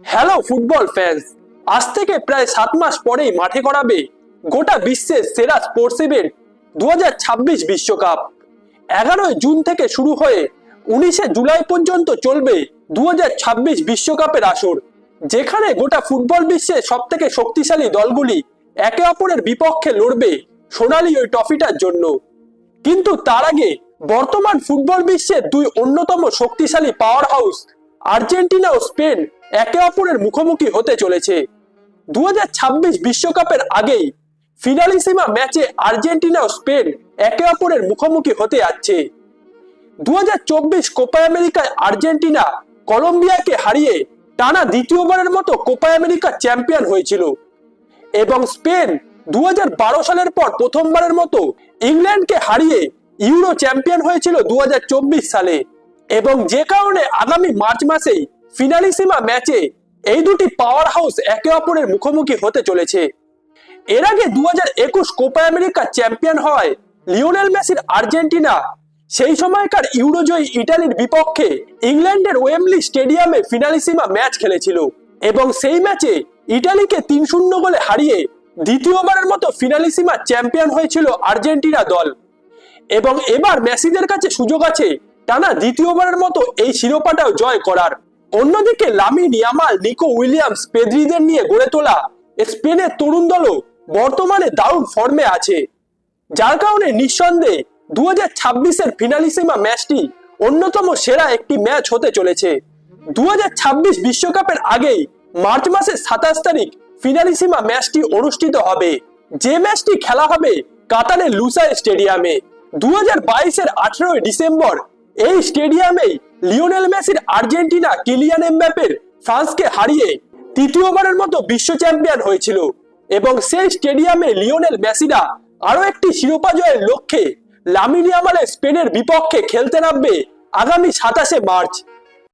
Hello football fans আজ থেকে প্রায় সাত মাস পরেই মাঠে করাবে গোটা বিশ্বের সেরা স্পোর্টস ইভেন্ট দু বিশ্বকাপ। এগারোই জুন থেকে শুরু হয়ে উনিশে জুলাই পর্যন্ত চলবে দু বিশ্বকাপের আসর, যেখানে গোটা ফুটবল বিশ্বের সব থেকে শক্তিশালী দলগুলি একে অপরের বিপক্ষে লড়বে সোনালি ওই ট্রফিটার জন্য। কিন্তু তার আগে বর্তমান ফুটবল বিশ্বের দুই অন্যতম শক্তিশালী পাওয়ার হাউস আর্জেন্টিনা ও স্পেন একে অপরের মুখোমুখি হতে চলেছে। দু বিশ্বকাপের আগেই ফিনালিসিমা ম্যাচে আর্জেন্টিনা ও স্পেন একে অপরের মুখোমুখি হতে যাচ্ছে। দু হাজার চব্বিশ কোপা আমেরিকায় আর্জেন্টিনা কলম্বিয়াকে হারিয়ে টানা দ্বিতীয়বারের মতো কোপা আমেরিকা চ্যাম্পিয়ন হয়েছিল এবং স্পেন দু হাজার বারো সালের পর প্রথমবারের মতো ইংল্যান্ডকে হারিয়ে ইউরো চ্যাম্পিয়ন হয়েছিল দু হাজার চব্বিশ সালে। এবং যে কারণে আগামী মার্চ মাসেই ফিনালিসিমা ম্যাচে এই দুটি পাওয়ার হাউস একে অপরের মুখোমুখি হতে চলেছে। এর আগে দু হাজার একুশ কোপা আমেরিকা চ্যাম্পিয়ন হয় লিওনেল মেসির আর্জেন্টিনা, সেই সময়কার ইউরোজয়ী ইটালির বিপক্ষে ইংল্যান্ডের ওয়েমলি স্টেডিয়ামে ফিনালিসিমা ম্যাচ খেলেছিল এবং সেই ম্যাচে ইটালিকে তিন শূন্য গোলে হারিয়ে দ্বিতীয়বারের মতো ফিনালিসিমা চ্যাম্পিয়ন হয়েছিল আর্জেন্টিনা দল। এবং এবার মেসিদের কাছে সুযোগ আছে টানা দ্বিতীয়বারের মতো এই শিরোপাটাও জয় করার। অন্যদিকে লামিন ইয়ামাল, নিকো উইলিয়ামস, পেদ্রিদের নিয়ে গড়ে তোলা স্পেনের তরুণ দলও বর্তমানে দারুণ ফর্মে আছে। যার কারণে নিঃসন্দেহে দু হাজার ছাব্বিশের ফিনালিসিমা ম্যাচটি অন্যতম সেরা একটি ম্যাচ হতে চলেছে। দু বিশ্বকাপের আগেই মার্চ মাসের সাতাশ তারিখ ফিনালিসিমা ম্যাচটি অনুষ্ঠিত হবে। যে ম্যাচটি খেলা হবে কাতারের লুসাই স্টেডিয়ামে। দু হাজার বাইশের আঠেরোই ডিসেম্বর এই স্টেডিয়ামেই লিওনেল মেসির আর্জেন্টিনা কিলিয়ান এমব্যাপের ফ্রান্সকে হারিয়ে তৃতীয়বারের মতো বিশ্ব চ্যাম্পিয়ন হয়েছিল। এবং সেই স্টেডিয়ামে লিওনেল মেসিরা আরও একটি শিরোপা জয়ের লক্ষ্যে লামিনিয়ামালে স্পেনের বিপক্ষে খেলতে নামবে আগামী সাতাশে মার্চ।